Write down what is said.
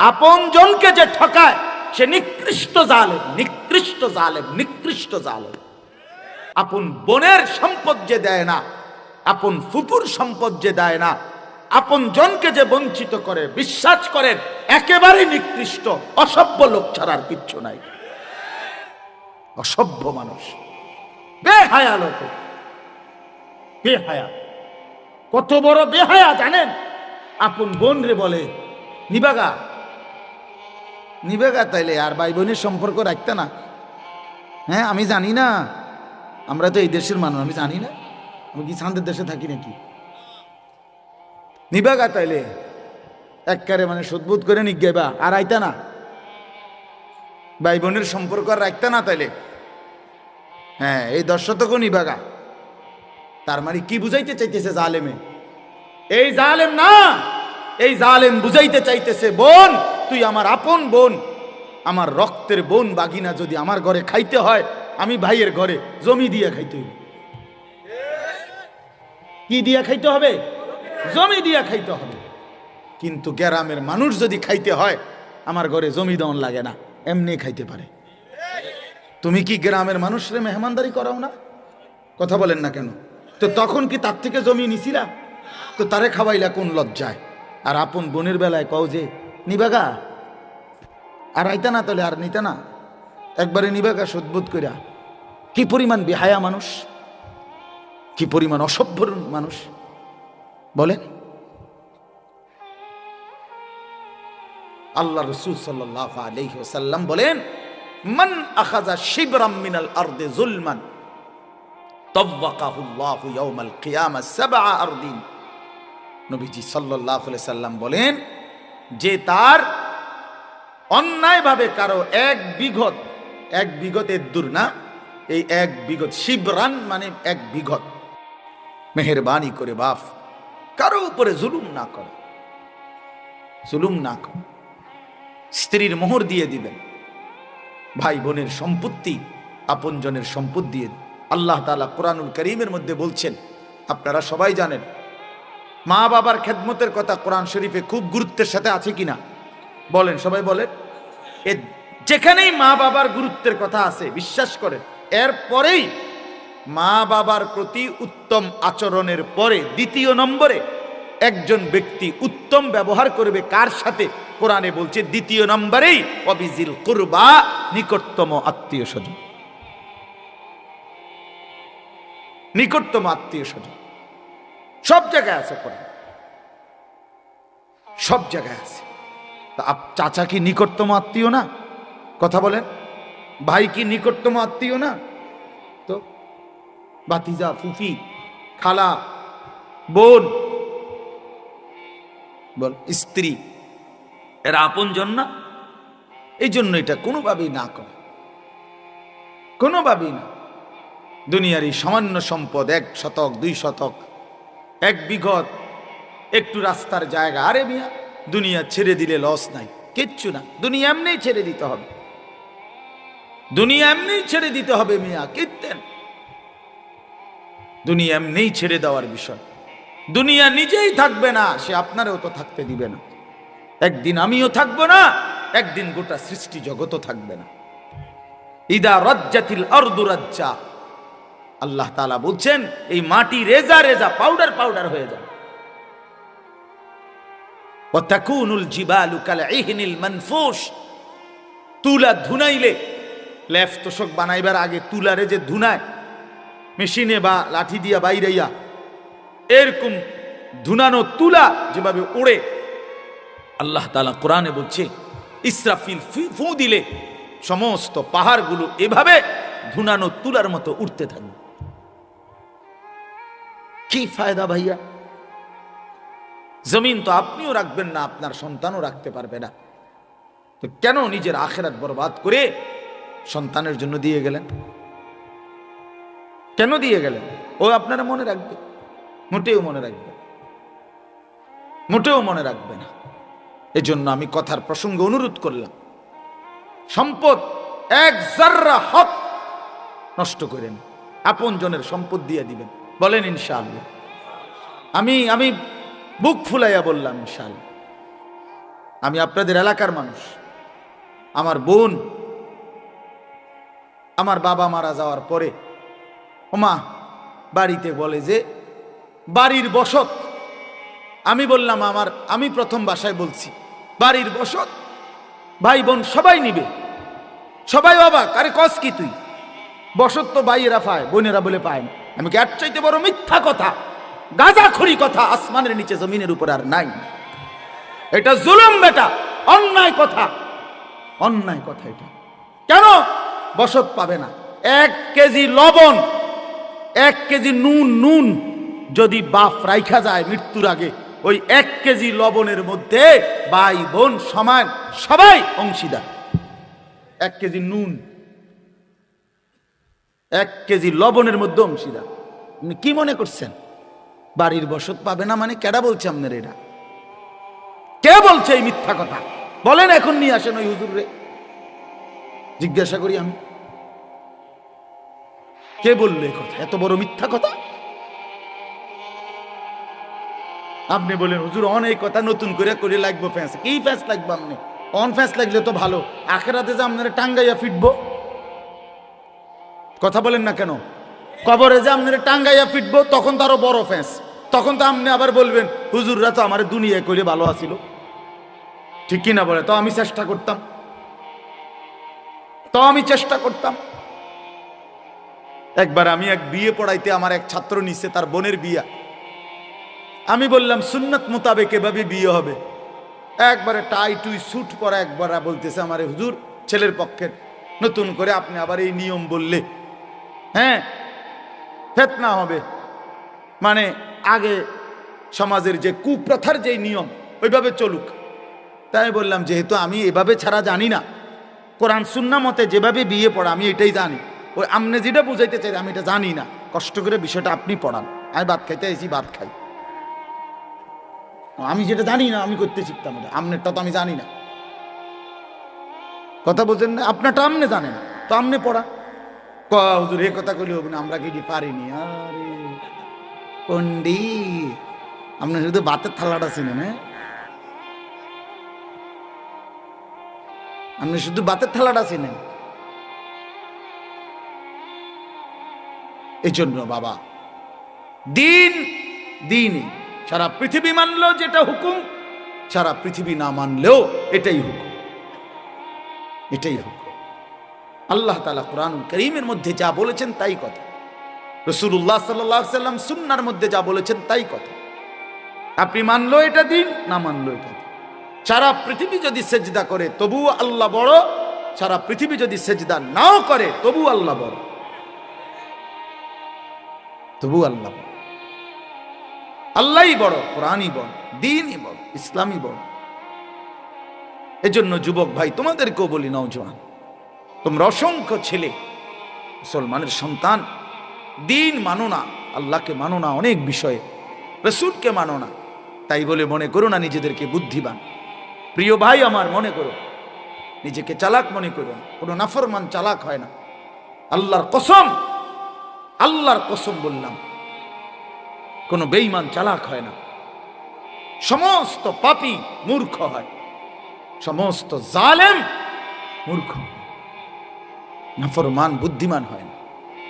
আপন জনকে যে ঠকায়, সে নিকৃষ্ট জালেম নিকৃষ্ট জালেম নিকৃষ্ট জালেম। আপন বোনের সম্পদ যে দেয় না, আপন ফুপুর সম্পদ যে দেয় না, আপন জনকে যে বঞ্চিত করে, বিশ্বাস করেন একেবারে নিকৃষ্ট, অসভ্য লোক ছাড়ার কিচ্ছু নাই। অসভ্য মানুষ। বেহায়া লোক। বেহায়া। কত বড় বেহায়া, জানেন? আপন বোন রে বলে, নিবাগা নিবেগা তাইলে, আর ভাই বোনের সম্পর্ক রাখতে না। হ্যাঁ আমি জানি না। আমরা তো এই দেশের মানুষ, আমি জানি না। আমি কি শান্তির দেশে থাকি নাকি? নিবেগা তাইলে। এককারে মানে সুদবুদ করে নিগেবা আর আইতা না। ভাই বোনের সম্পর্ক আর রাখতে না তাইলে। হ্যাঁ এই দশ শতকও নিবাগা তার মানে কি বুঝাইতে চাইতেছে জালেমে? এই জালেম না! এই জালেম বুঝাইতে চাইতেছে বোন! তুই আমার আপন বোন, আমার রক্তের বোন বাগিনা যদি আমার ঘরে খাইতে হয়, আমি ভাইয়ের ঘরে জমি দিয়ে খাইতে হইবে। কি দিয়া খাইতে হবে? জমি দিয়া খাইতে হবে। কিন্তু গ্রামের মানুষ যদি খাইতে হয়, আমার ঘরে জমি দন লাগে না, এমনি খাইতে পারে। তুমি কি গ্রামের মানুষরে মেহমানদারি করাও না? কথা বলেন না কেন? তো তখন কি তার থেকে জমি নিছিলা? তো তারে খাওয়াইলা কোন লজ্জায়? আর আপন বোনের বেলায় কও যে নিবাগা? আর আইতা না তাহলে আর নিতা না। একবারে নিবাগা সদ্বোধ কইরা। কি পরিমাণ বেহায়া মানুষ? কি পরিমাণ অসভ্য মানুষ? বলেন। আল্লাহ রসুল আলাইহি বলেন, মান আখাযা শিবরাম মিনাল আরদে সাল্লাম বলেন যে তার অন্যায়ভাবে কারও এক বিঘত, এক বিঘতের দূর না, এই এক বিঘত শিবরান মানে এক বিঘত। মেহরবানি করে বাপ কারও উপরে জুলুম না করে। জুলুম না করে। স্ত্রীর মোহর দিয়ে দিবেন। ভাই বোনের সম্পত্তি, আপনজনের সম্পদ দিয়ে। আল্লাহ তালা কোরআনুল করিমের মধ্যে বলছেন, আপনারা সবাই জানেন মা বাবার খেদমতের কথা কোরআন শরীফে খুব গুরুত্বের সাথে আছে কিনা? বলেন, সবাই বলেন। যেখানেই মা বাবার গুরুত্বের কথা আছে, বিশ্বাস করেন এরপরেই মা বাবার প্রতি উত্তম আচরণের পরে দ্বিতীয় নম্বরে একজন ব্যক্তি উত্তম ব্যবহার করবে কার সাথে? কোরআনে বলছে, দ্বিতীয় নম্বরেই অবিজিল কুরবা, নিকটতম আত্মীয় স্বজন। নিকটতম আত্মীয় স্বজন। সব জায়গায় আছে কোরআন সব জায়গায় আছে। তা চাচা কি নিকটতম আত্মীয় না? কথা বলেন। ভাই কি নিকটতম আত্মীয় না? তো বাতিজা ফুফি, খালা, বোন, বল, স্ত্রী, এরা আপনজন না? এই জন্য এটা কোনোভাবেই না করে। কোনোভাবেই না। দুনিয়ার এই সামান্য সম্পদ এক শতক, দুই শতক এক বিঘত, একটু রাস্তার জায়গা। আরে মিয়া, দুনিয়া ছেড়ে দিলে লস নাই। কিচ্ছু না। দুনিয়া এমনি ছেড়ে দিতে হবে। দুনিয়া এমনি ছেড়ে দিতে হবে মিয়া কীর্তেন দুনিয়া এমনি ছেড়ে দেওয়ার বিষয়। দুনিয়া নিজেই থাকবে না, সে আপনারও তো থাকতে দিবে না। একদিন আমিও থাকব না, একদিন গোটা সৃষ্টি জগতও থাকবে না। ইদা রজ্জাতিল অর্দু রাজ্জা আল্লাহ তালা বলছেন, এই মাটি রেজা রেজা পাউডার পাউডার হয়ে যাবে। ওয়াতাকুনুল জিবালু কাল ইহনিল মানফুস তুলা ধুনাইলে লেফ তোষক বানাইবার আগে তুলারে যে ধুনায়, মেশিনে বা লাঠি দিয়া বাইরাইয়া, এরকম ধুনানো তুলা যেভাবে ওড়ে, আল্লাহ তালা কোরআনে বলছে, ইসরাফিল ফু দিলে সমস্ত পাহাড়গুলো এভাবে ধুনানো তুলার মতো উঠতে থাকবে। কি ফায়দা ভাইয়া? জমিন তো আপনিও রাখবেন না, আপনার সন্তানও রাখতে পারবে না। তো কেন নিজের আখেরাত বরবাদ করে সন্তানের জন্য দিয়ে গেলেন? কেন দিয়ে গেলেন? ও আপনারা মনে রাখবে। মোটেও মনে রাখবে মোটেও মনে রাখবে না। এজন্য আমি কথার প্রসঙ্গে অনুরোধ করলাম। সম্পদ এক জাররা হক নষ্ট করেন আপন জনের সম্পদ দিয়ে দিবেন। বলেন ইনশাআল্লাহ। আমি আমি বুক ফুলাইয়া বললাম, ইনশাআল্লাহ। আমি আপনাদের এলাকার মানুষ। আমার বোন, আমার বাবা মারা যাওয়ার পরে, ওমা, বাড়িতে বলে যে, বাড়ির বসত। আমি বললাম, আমার, আমি প্রথম বাসায় বলছি, বাড়ির বসত ভাই বোন সবাই নিবে। সবাই অবাক, আরে কস কি তুই? বসত তো ভাইয়েরা পায়, বোনেরা বলে পায় না। আমি আর চাইতে বড় মিথ্যা কথা? গাজাখড়ি কথা আসমানের নিচে জমিনের উপর আর নাই। এটা জুলুম বেটা, অন্যায় কথা। অন্যায় কথা এটা। কেন? বসত পাবে না। এক কেজি লবণ, এক কেজি নুন নুন। যদি বাপ রাইখা যায় মৃত্যুর আগে, ওই এক কেজি লবণের মধ্যে ভাই, বোন, সমান, সবাই অংশীদার। এক কেজি নুন এক কেজি লবণের মধ্যে অংশীদার। কি মনে করছেন? বাড়ির বসত পাবে না মানে কেডা বলছে আপনার এটা? কে বলছে এই মিথ্যা কথা? বলেন এখন নিয়ে আসেন ওই হুজুর রে জিজ্ঞাসা করি আমি। কে বলল এই কথা? এত বড় মিথ্যা কথা? আপনি বলেন, হুজুর অনেক কথা নতুন করে করে লাগবো ফ্যান্স কি ফ্যান্স লাগবে আপনি? অন ফ্যান্স লাগলে তো ভালো। আখেরাতে যে আপনারা টাঙ্গাইয়া ফিটবো। কথা বলেন না কেন? কবরে যে আপনারা টাঙ্গাইয়া ফিটবো, তখন তো আরও বড় ফ্যান্স তখন তো আপনি আবার বলবেন, হুজুররা তো আমার দুনিয়ায় করে ভালো আছিল ঠিক কিনা বলে? তো আমি চেষ্টা করতাম। তো আমি চেষ্টা করতাম। একবার আমি এক বিয়ে পড়াইতে আমার এক ছাত্র নিচ্ছে তার বোনের বিয়া। আমি বললাম, সুন্নত মোতাবেক এভাবে বিয়ে হবে। একবারে টাই টুই স্যুট পরা একবার বলতেছে আমার, হুজুর, ছেলের পক্ষের নতুন করে আপনি আবার এই নিয়ম বললে হ্যাঁ ফেতনা হবে। মানে আগে সমাজের যে কুপ্রথার যে নিয়ম, ওইভাবে চলুক। তাই বললাম, যেহেতু আমি এভাবে ছাড়া জানি না, কোরআন সুন্না মতে যেভাবে বিয়ে পড়া, আমি এটাই জানি। ওই আমনে যেটা বুঝাইতে চাই আমি এটা জানি না। কষ্ট করে বিষয়টা আপনি পড়ান। আমি ভাত খাইতে এসি ভাত খাই। আমি যেটা জানি না, আমি করতে শিখতাম এটা। আমনেরটা তো আমি জানি না। কথা বলছেন না? আপনারটা আমনে জানেন। তো আমনে পড়া। হুজুর, এ কথা কইলে আমরা কি পারিনি? আরে পন্ডিত আপনার শুধু বাতের থালাটা ছিলেন হ্যাঁ আপনি শুধু বাতের থালাটা ছিলেন এই জন্য বাবা, দিন দিনই সারা পৃথিবী মানলেও যেটা হুকুম, সারা পৃথিবী না মানলেও এটাই হুকুম। এটাই হুকুম। আল্লাহ তালা কোরআন করিমের মধ্যে যা বলেছেন তাই কথা। রসুল্লাহ সাল্লাম সুন্নার মধ্যে যা বলেছেন তাই কথা। আপনি মানলো এটা দিন, না মানলো এটা দিন? সারা পৃথিবী যদি সেজদা করে তবু আল্লাহ বড়। সারা পৃথিবী যদি সেজদা নাও করে তবু আল্লাহ বড়। তবু আল্লাহ বড়। আল্লাহই বড়, কোরআনই বড়, দিনই বড়, ইসলামই বড়। এজন্য যুবক ভাই, তোমাদেরকেও বলি নওজোয়ান তোমরা অসংখ্য ছেলে, মুসলমানের সন্তান। দিন মানো না, আল্লাহকে মানো না অনেক বিষয়ে, রসুলকে মানো না। তাই বলে মনে করো না নিজেদেরকে বুদ্ধিবান প্রিয় ভাই আমার, মনে করো, নিজেকে চালাক মনে করো না। কোনো নাফরমান চালাক হয় না। আল্লাহর কসম আল্লাহর কসম বললাম, কোনো বেঈমান চালাক হয় না। সমস্ত পাপী মূর্খ হয়। সমস্ত জালেম মূর্খ নাফরমান বুদ্ধিমান হয়